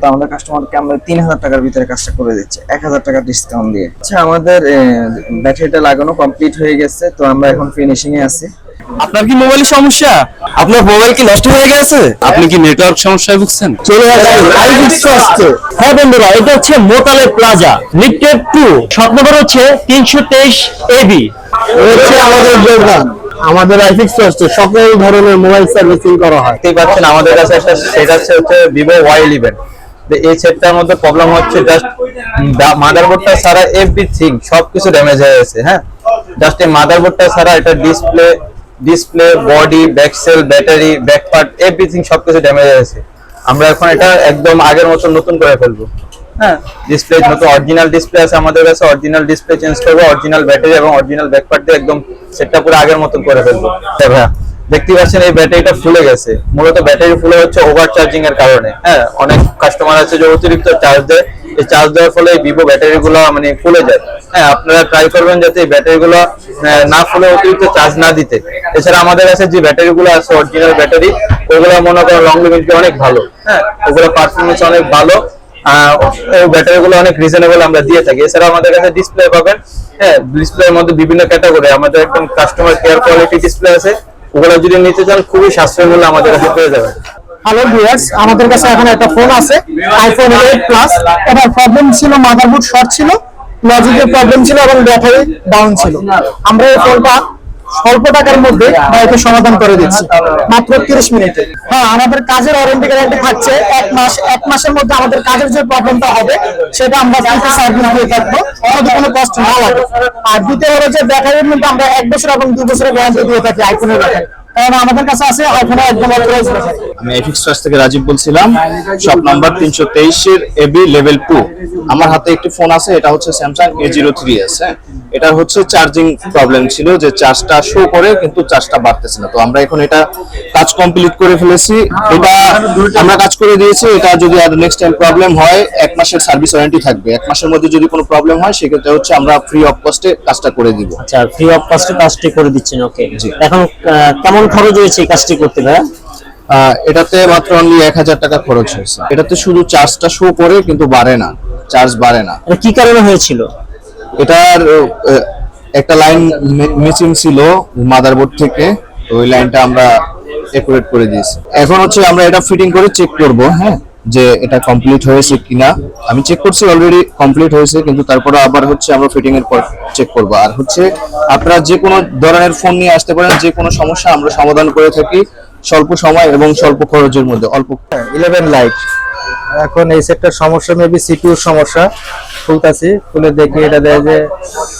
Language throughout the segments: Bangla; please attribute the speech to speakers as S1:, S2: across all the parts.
S1: তো আমাদের কাস্টমারকে আমরা তিন হাজার টাকার ভিতরে কাজটা করে দিচ্ছি। এক হাজার টাকা ডিসকাউন্ট দিয়ে। আচ্ছা আমাদের ব্যাটারিটা লাগানো কমপ্লিট হয়ে গেছে তো আমরা এখন ফিনিশিং এ আছি।
S2: আপনার কি মোবাইলের সমস্যা? আপনার মোবাইল কি নষ্ট হয়ে গেছে? আপনি কি নেটওয়ার্ক সমস্যায় ভুগছেন?
S3: চলে আসছে হ্যাঁ বন্ধুরা এটা হচ্ছে মোতালে plaza lifted to shop number হচ্ছে তিনশো তেইশ এবি হচ্ছে আমাদের দোকান আমাদের আইফিক্স আসছে সকল ধরনের মোবাইল সার্ভিসিং করা হয়।
S2: দেখতেই পাচ্ছেন আমাদের কাছে একটা সেট হচ্ছে ভিভো ওয়াই ইলেভেন এই সেটটার মধ্যে প্রবলেম হচ্ছে জাস্ট মাদারবোর্ডটা ছাড়া এভরিথিং সবকিছু ড্যামেজ হয়ে গেছে হ্যাঁ? জাস্ট এই মাদারবোর্ডটা ছাড়া এটা display display body back cell battery back part everything সবকিছু ড্যামেজ হয়ে গেছে। আমরা এখন এটা একদম আগের মতো নতুন করে ফেলব হ্যাঁ? ডিসপ্লে নতুন অরিজিনাল ডিসপ্লে আছে আমাদের কাছে অরিজিনাল ডিসপ্লে চেঞ্জ করব অরিজিনাল ব্যাটারি এবং অরিজিনাল ব্যাক পার্ট দিয়ে একদম সেটটা পুরো আগের মতন করে ফেলব। হ্যাঁ ভাইয়া? দেখতে পাচ্ছেন এই ব্যাটারিটা ফুলে গেছে। মূলত ব্যাটারি ফুলে হচ্ছে ওভার চার্জিং এর কারণে। হ্যাঁ অনেক কাস্টমার আছে যে অতিরিক্ত চার্জ দেয়। এই চার্জ দেওয়ার ফলে এই ভিভো ব্যাটারি গুলো মানে ফুলে যায়। হ্যাঁ আপনারা ট্রাই করবেন যাতে এই ব্যাটারি গুলো না ফুলে অতিরিক্ত চার্জ না দিতে। এছাড়া আমাদের কাছে যে ব্যাটারি গুলো আছে অরিজিনাল ব্যাটারি, ওগুলো মনে করেন লং লিমিট অনেক ভালো। হ্যাঁ ওগুলো পারফরমেন্স অনেক ভালো। ব্যাটারি গুলো অনেক রিজনেবল আমরা দিয়ে থাকি। এছাড়া আমাদের কাছে ডিসপ্লে পাবেন। হ্যাঁ ডিসপ্লের মধ্যে বিভিন্ন ক্যাটাগরি আমাদের একদম কাস্টমার কেয়ার কোয়ালিটি ডিসপ্লে আছে। ওগুলো যদি নিতে চান, খুবই সাশ্রয় মূল্য আমাদের কাছে পেয়ে যাবেন।
S3: হ্যালো ভিউয়ার্স আমাদের কাছে এখন একটা ফোন আছে আইফোন 8 প্লাস এবার প্রবলেম ছিল মাদারবোর্ড শর্ট ছিল লজিকের প্রবলেম ছিল এবং ব্যাটারি ডাউন ছিল। আমরা এই ফোনটা স্বল্প টাকার মধ্যে বাইকে সমাধান করে দিচ্ছি। মাত্র 30 মিনিটে। হ্যাঁ আমাদের কাজের ওয়ারেন্টি গ্যারান্টি থাকছে। এক মাস এক মাসের মধ্যে আমাদের কাজের যে প্রবলেমটা হবে সেটা আমরা ফ্রিতে সার্ভিস দিয়ে থাকব। আমাদের কোনো কষ্ট না লাগে আর দ্বিতীয় হলো যে ব্যাটারির মধ্যে আমরা এক বছর এবং দুই বছরের গ্যারান্টি দিয়ে থাকি আইফোনের ব্যাটারি কারণ আমাদের কাছে আছে আইফোনের একদম
S4: আমি এফিক্স ট্রাস্ট থেকে রাজীব বলছিলাম। শপ নাম্বার তিনশো তেইশের এবি লেভেল টু আমার হাতে একটি ফোন আছে এটা হচ্ছে Samsung A zero three S হ্যাঁ? এটা হচ্ছে চার্জিং প্রবলেম ছিল যে চার্জটা শো করে কিন্তু চার্জটা বাড়তেছে না। তো আমরা এখন এটা কাজ কমপ্লিট করে ফেলেছি। এটা আমরা কাজ করে দিয়েছি এটা যদি আর নেক্সট টাইম প্রবলেম হয় এক মাসের সার্ভিস ওয়ারেন্টি থাকবে। এক মাসের মধ্যে যদি কোনো প্রবলেম হয় সেক্ষেত্রে হচ্ছে আমরা ফ্রি অফ কস্টে কাজটা করে দিব।
S3: আচ্ছা ফ্রি অফ কস্টে কাজটি করে দিচ্ছেন ওকে এখন কেমন খরচ হয়েছে এই কাজটি করতে ভাইয়া?
S4: এটাতে মাত্র অনলি এক হাজার টাকা খরচ হয়েছে। এটাতে শুধু চার্জটা শো করে কিন্তু বাড়ে না। চার্জ বাড়ে না।
S3: এটা কি কারণে হয়েছিল?
S4: এটার একটা লাইন মিসিং ছিল মাদারবোর্ড থেকে। ওই লাইনটা আমরা একুরেট করে দিয়েছি। এখন হচ্ছে আমরা এটা ফিটিং করে চেক করব হ্যাঁ? যে এটা কমপ্লিট হয়েছে কিনা আমি চেক করছি অলরেডি কমপ্লিট হয়েছে কিন্তু তারপরে আবার হচ্ছে আমরা ফিটিং এর পর চেক করব। আর হচ্ছে আপনারা যে কোনো ধরনের ফোন নিয়ে আসতে পারেন যে কোনো সমস্যা আমরা সমাধান করে থাকি স্বল্প সময় এবং স্বল্প খরচের মধ্যে। অল্প
S1: ইলেভেন লাইট এখন এই সেটটার সমস্যা মেবি সিপিউর সমস্যা। খুলতাছি খুলে দেখি এটা দেয় যে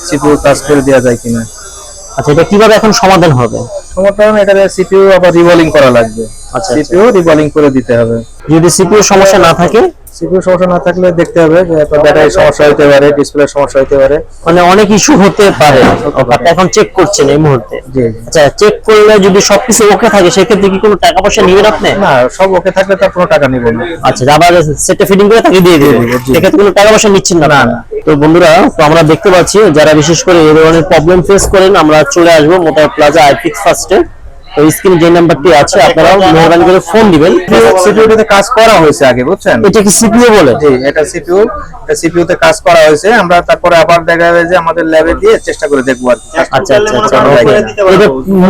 S1: সিপিউ কাজ করে দেওয়া যায় কিনা।
S3: আচ্ছা এটা কীভাবে এখন সমাধান হবে?
S1: সমস্যা এটাতে সিপিইউ আবার রিভলিং করা লাগবে।
S3: আচ্ছা,
S1: সিপিইউ রিভলিং করে দিতে হবে।
S3: যদি সিপিইউ সমস্যা না থাকে
S1: সিপিইউ সমস্যা না থাকলে দেখতে হবে যে ব্যাটারি সমস্যা হতে পারে ডিসপ্লে সমস্যা হতে পারে।
S3: মানে অনেক ইস্যু হতে পারে। আপনি এখন চেক করছেন এই মুহূর্তে। আচ্ছা চেক করলে যদি সবকিছু ওকে থাকে সেক্ষেত্রে কি কোনো টাকা পয়সা নেবেন আপনি?
S1: না সব ওকে থাকলে তার কোনো টাকা নিব না।
S3: আচ্ছা আবার সেটটা ফিটিং করে তাকে দিয়ে দিবেন। সেক্ষেত্রে কোনো টাকা পয়সা নিচ্ছেন না না তো বন্ধুরা তো আমরা দেখতে পাচ্ছি যারা বিশেষ করে এই ধরনের প্রবলেম ফেস করেন আমরা চলে আসব মোটা প্লাজা আইফিক্স ফার্স্টে স্ক্রিন যে নাম্বারটি আছে আপনারা মেহরবানি করে ফোন দিবেন।
S1: সিপিইউতে কাজ করা হয়েছে আগে বুঝছেন?
S3: এটা কি সিপিইউ বলে?
S1: জি এটা সিপিইউ এটা সিপিইউ তে কাজ করা হয়েছে। আমরা তারপরে আবার দেখা যাবে যে আমাদের ল্যাবে দিয়ে চেষ্টা করে দেখব আর
S3: আচ্ছা আচ্ছা আচ্ছা এটা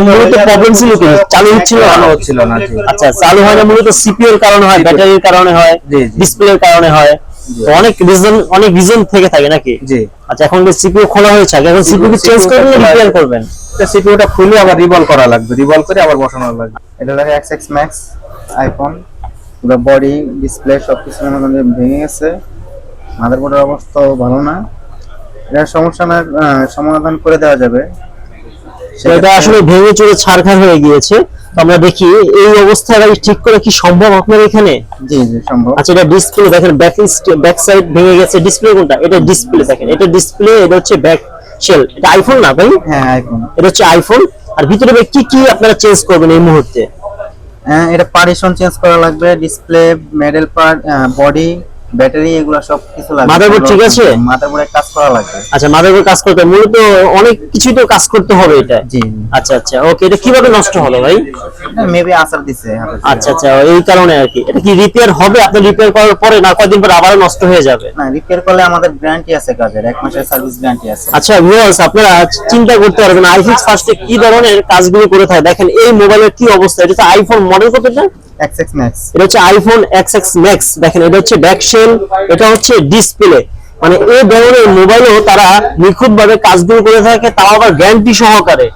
S3: মূলত প্রবলেম ছিল কি? চালু হচ্ছিল না?
S1: হচ্ছিল না জি।
S3: আচ্ছা চালু হয় না মূলত সিপিইউ এর কারণে হয় ব্যাটারির কারণে হয়। ডিসপ্লের কারণে হয়। অনেক রিজন অনেক রিজন থেকে থাকে নাকি?
S1: জি।
S3: আচ্ছা এখন যে সিপিইউ খোলা হয়েছে এখন সিপিইউ চেঞ্জ করবেন না রিপেয়ার করবেন?
S1: এটা সিপিইউটা খুলে আবার রিভলভ করা লাগবে রিভলভ করে আবার বসানো লাগবে। এটা লাগে এক্স ম্যাক্স আইফোন পুরো বডি ডিসপ্লে সব কিছু মনে ভেঙে গেছে। মাদারবোর্ডের অবস্থাও ভালো না। এটার সমস্যা না সমাধান করে দেওয়া যাবে।
S3: তো আসলে ভেঙে চুরে ছারখার হয়ে গিয়েছে। তো আমরা দেখি এই অবস্থায় ভাই ঠিক করে কি সম্ভব আপনার এখানে?
S1: জি জি সম্ভব।
S3: আচ্ছা এটা ডিসপ্লে দেখেন ব্যাক ব্যাক সাইড ভেঙে গেছে। ডিসপ্লে কোনটা? এটা ডিসপ্লে দেখেন। এটা ডিসপ্লে এটা হচ্ছে ব্যাক শেল এটা আইফোন না ভাই
S1: হ্যাঁ আইফোন
S3: এটা হচ্ছে আইফোন আর ভিতরে ভাই কি কি আপনারা চেঞ্জ করবেন এই মুহূর্তে?
S1: হ্যাঁ এটা পার্টিশন চেঞ্জ করা লাগবে display middle part body
S5: battery এগুলো সব কিছু লাগবে।
S3: Motherboard ঠিক আছে?
S5: মাদারবোর্ডে কাজ করা লাগবে।
S3: আচ্ছা মাদারবোর্ড কাজ করতে মূলত অনেক কিছুই তো কাজ করতে হবে এটা?
S5: জি।
S3: আচ্ছা আচ্ছা ওকে এটা কীভাবে নষ্ট হলো ভাই?
S5: মেবি আসার দিছে
S3: আচ্ছা আচ্ছা এই কারণে আর কি। এটা কি রিপেয়ার হবে? আপনি রিপেয়ার করার পরে না কয়দিন পর আবার নষ্ট হয়ে যাবে?
S5: না রিপেয়ার করলে আমাদের গ্যারান্টি আছে কাজের এক মাসের সার্ভিস গ্যারান্টি আছে।
S3: আচ্ছা ভিউয়ার্স আপনারা চিন্তা করতে পারবেন আইফিক্স ফার্স্টে কি ধরনের কাজগুলো করে থাকে? দেখেন এই মোবাইলের কি অবস্থা? এটা আইফোন মডেল কতটা?
S5: এক্স ম্যাক্স
S3: এটা হচ্ছে আইফোন এক্স এক্স ম্যাক্স দেখেন এটা হচ্ছে ব্যাক শেল এটা হচ্ছে ডিসপ্লে মানে এই ধরনের মোবাইলও তারা নিখুঁত ভাবে কাজগুলো করে থাকে, তাও আবার গ্যারান্টি সহকারে।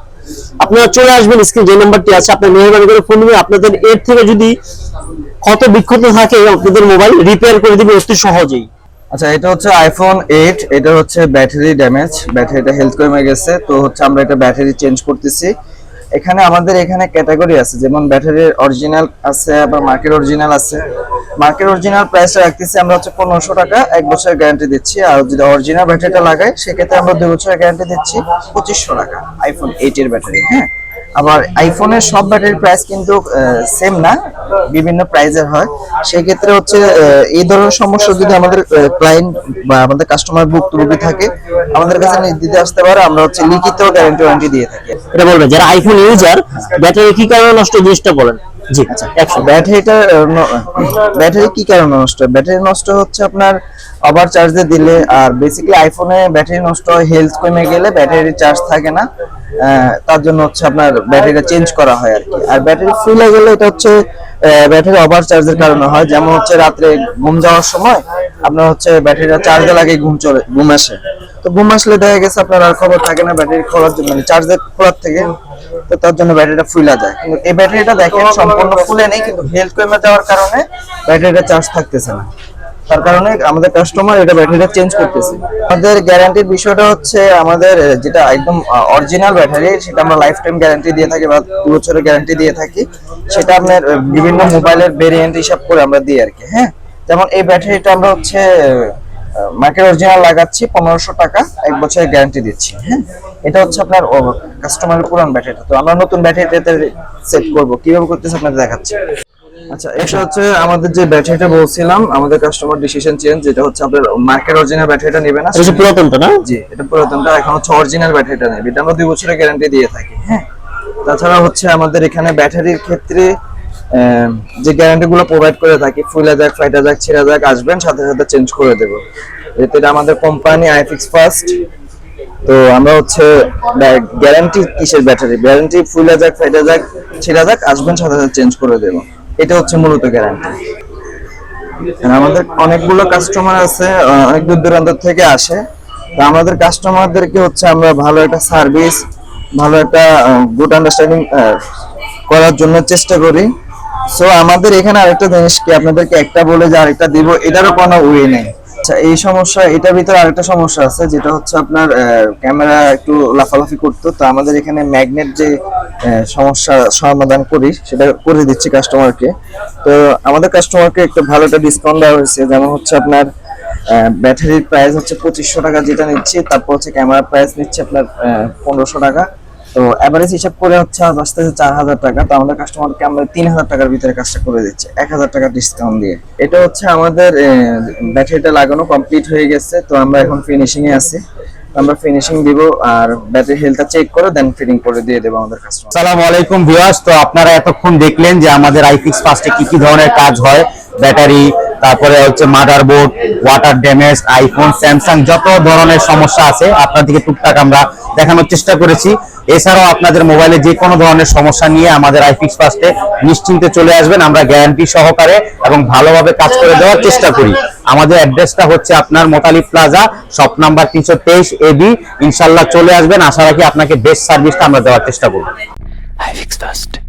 S3: আপনারা চলে আসবেন স্ক্রিন যে নাম্বারটি আছে, আপনার মেহরবানি করে ফোন নিয়ে আপনাদের এর থেকে যদি ক্ষত বিক্ষত থাকে, আপনাদের মোবাইল রিপেয়ার করে দিবে অতি সহজেই।
S6: আচ্ছা এটা হচ্ছে আইফোন এইট এটা হচ্ছে ব্যাটারি ড্যামেজ ব্যাটারিটা হেলথ কমে গেছে। তো হচ্ছে আমরা এটা ব্যাটারি চেঞ্জ করতেছি। এখানে আমাদের এখানে ক্যাটাগরি আছে, যেমন ব্যাটারির অরিজিনাল আছে, আবার মার্কেট অরিজিনাল আছে। মার্কেট অরিজিনাল প্রাইসটা রাখতেছি আমরা হচ্ছে পনেরোশো টাকা, এক বছরের গ্যারান্টি দিচ্ছি। আর যদি অরিজিনাল ব্যাটারিটা লাগাই, সেক্ষেত্রে আমরা দুই বছরের গ্যারান্টি দিচ্ছি পঁচিশশো টাকা আইফোন এইট এর ব্যাটারি হ্যাঁ? আবার আইফোনের সব ব্যাটারির প্রাইস কিন্তু সেম না, বিভিন্ন প্রাইজের হয়। সেই ক্ষেত্রে হচ্ছে এই ধরনের সমস্যা যদি আমাদের ক্লায়েন্ট বা আমাদের কাস্টমার বুক ভুক্তভোগী থাকে, আমাদের কাছে দিতে আসতে পারে, আমরা হচ্ছে লিখিত গ্যারান্টি ওয়ারেন্টি দিয়ে থাকি।
S3: এটা বলবেন, যারা আইফোন ইউজার ব্যাটারি কি কারণে নষ্ট জিনিসটা বলেন। আচ্ছা
S6: ব্যাটারিটা ব্যাটারি কি কারণে নষ্ট? ব্যাটারি নষ্ট হচ্ছে আপনার চার্জে দিলে, আর আইফোনে ব্যাটারি নষ্ট হয় হেলথ কমে গেলে ব্যাটারি চার্জ থাকে না তার জন্য হচ্ছে আপনার ব্যাটারিটা চেঞ্জ করা হয় আর কি আর ব্যাটারি হয়ে গেলে এটা হচ্ছে ব্যাটারি ওভার চার্জের কারণে হয়। যেমন হচ্ছে রাত্রে ঘুম যাওয়ার সময় আপনার হচ্ছে ব্যাটারিটা চার্জে লাগে ঘুম চলে, ঘুম আসে। তো ঘুম আসলে দেখা গেছে আপনার আর খবর থাকে না, ব্যাটারি খোলার জন্য মানে চার্জের খোলার থেকে, তো তার জন্য ব্যাটারিটা ফুলা যায়। কিন্তু এই ব্যাটারিটা দেখেন, সম্পূর্ণ ফুলে নেই, কিন্তু হেলথ কমে যাওয়ার কারণে ব্যাটারিটা চার্জ থাকতেছে না। তার কারণে আমাদের কাস্টমার এটা ব্যাটারিটা চেঞ্জ করতেছে। আমাদের গ্যারান্টির বিষয়টা হচ্ছে আমাদের যেটা একদম অরিজিনাল ব্যাটারি, সেটা আমরা লাইফ টাইম গ্যারান্টি দিয়ে থাকি বা দু বছরের গ্যারান্টি দিয়ে থাকি, সেটা আপনার বিভিন্ন মোবাইলের ভেরিয়েন্ট হিসাব করে আমরা দিই আর কি হ্যাঁ? যেমন এই ব্যাটারিটা আমরা হচ্ছে মার্কেট অরিজিনাল লাগাচ্ছি পনেরোশো টাকা এক বছরের গ্যারান্টি দিচ্ছি হ্যাঁ? এটা হচ্ছে আপনার কাস্টমারের পুরান ব্যাটারিটা। তো আমরা নতুন ব্যাটারিটাতে সেট করব। কীভাবে করতেছে আপনাদের দেখাচ্ছি। আচ্ছা এটা হচ্ছে আমাদের যে ব্যাটারিটা বলছিলাম আমাদের কাস্টমার ডিসিশন চেঞ্জ যেটা হচ্ছে আপনার মার্কেট অরিজিনাল ব্যাটারিটা নেবে না।
S3: এটা পুরাতনটা না?
S6: জি এটা পুরাতনটা এখন হচ্ছে অরিজিনাল ব্যাটারিটা নেবে। এটা আমরা দুই বছরের গ্যারান্টি দিয়ে থাকি হ্যাঁ? তাছাড়া হচ্ছে আমাদের এখানে ব্যাটারির ক্ষেত্রে যে গ্যারান্টি গুলো প্রোভাইড করে থাকি, ফুলে যাক, ফাইটা যাক, ছেঁড়া যাক, আসবেন, সাথে সাথে চেঞ্জ করে দেবো। এটা আমাদের কোম্পানি আইফিক্স ফার্স্ট তো আমরা হচ্ছে গ্যারান্টি কিসের ব্যাটারি গ্যারান্টি ফুলে যাক, ফাইটা যাক, ছেঁড়া যাক, আসবেন, সাথে সাথে চেঞ্জ করে দেবো। এটা হচ্ছে মূলত গ্যারান্টি আমাদের অনেকগুলো কাস্টমার আছে অনেক দূর দূরান্ত থেকে আসে। তো আমাদের কাস্টমারদেরকে হচ্ছে আমরা ভালো একটা সার্ভিস ভালো একটা গুড আন্ডারস্ট্যান্ডিং করার জন্য চেষ্টা করি। সো আমাদের এখানে আরেকটা জিনিস কি আপনাদেরকে একটা বলে যে আরেকটা দিব, এটারও কোনো ওয়ে নেই। আচ্ছা এই সমস্যা, এটার ভিতরে আরেকটা সমস্যা আছে, যেটা হচ্ছে আপনার ক্যামেরা একটু লাফালাফি করতো, তো আমাদের এখানে ম্যাগনেট যে সমস্যা সমাধান করি, সেটা করে দিচ্ছি কাস্টমারকে তো আমাদের কাস্টমারকে একটা ভালো একটা ডিসকাউন্ট দেওয়া হয়েছে, যেমন হচ্ছে আপনার ব্যাটারির প্রাইস হচ্ছে পঁচিশশো টাকা যেটা নিচ্ছি, তারপর হচ্ছে ক্যামেরার প্রাইস নিচ্ছে আপনার পনেরোশো টাকা। তো অ্যাভারেজ হিসাব করে হচ্ছে আসতেছে চার হাজার টাকা, তো আমাদের কাস্টমারকে আমরা তিন হাজার টাকার ভিতরে কাজটা করে দিচ্ছি, এক হাজার টাকা ডিসকাউন্ট দিয়ে। এটা হচ্ছে আমাদের ব্যাটারিটা লাগানো কমপ্লিট হয়ে গেছে, তো আমরা এখন ফিনিশিংয়ে আছি। আমরা ফিনিশিং দিব আর ব্যাটারি হেলথটা চেক করে দেন ফিটিং করে দিয়ে দেবো আমাদের কাস্টমার
S7: আসসালামু আলাইকুম ভিউয়ার্স তো আপনারা এতক্ষণ দেখলেন যে আমাদের আইফিক্স ফার্স্টে কি কি ধরনের কাজ হয় ব্যাটারি তারপরে হচ্ছে motherboard water damage iPhone Samsung যত ধরনের সমস্যা আছে আপনাদেরকে টুকটাক আমরা দেখানোর চেষ্টা করেছি। এছাড়াও আপনাদের মোবাইলে যে কোনো ধরনের সমস্যা নিয়ে আমাদের আইফিক্স ফার্স্টে নিশ্চিন্তে চলে আসবেন। আমরা গ্যারান্টি সহকারে এবং ভালোভাবে কাজ করে দেওয়ার চেষ্টা করি। আমাদের অ্যাড্রেসটা হচ্ছে আপনার মোতালি প্লাজা, শপ নাম্বার তিনশো তেইশ এ বি ইনশাল্লাহ চলে আসবেন। আশা রাখি আপনাকে বেস্ট সার্ভিসটা আমরা দেওয়ার চেষ্টা করব।
S8: আইফিক্স First.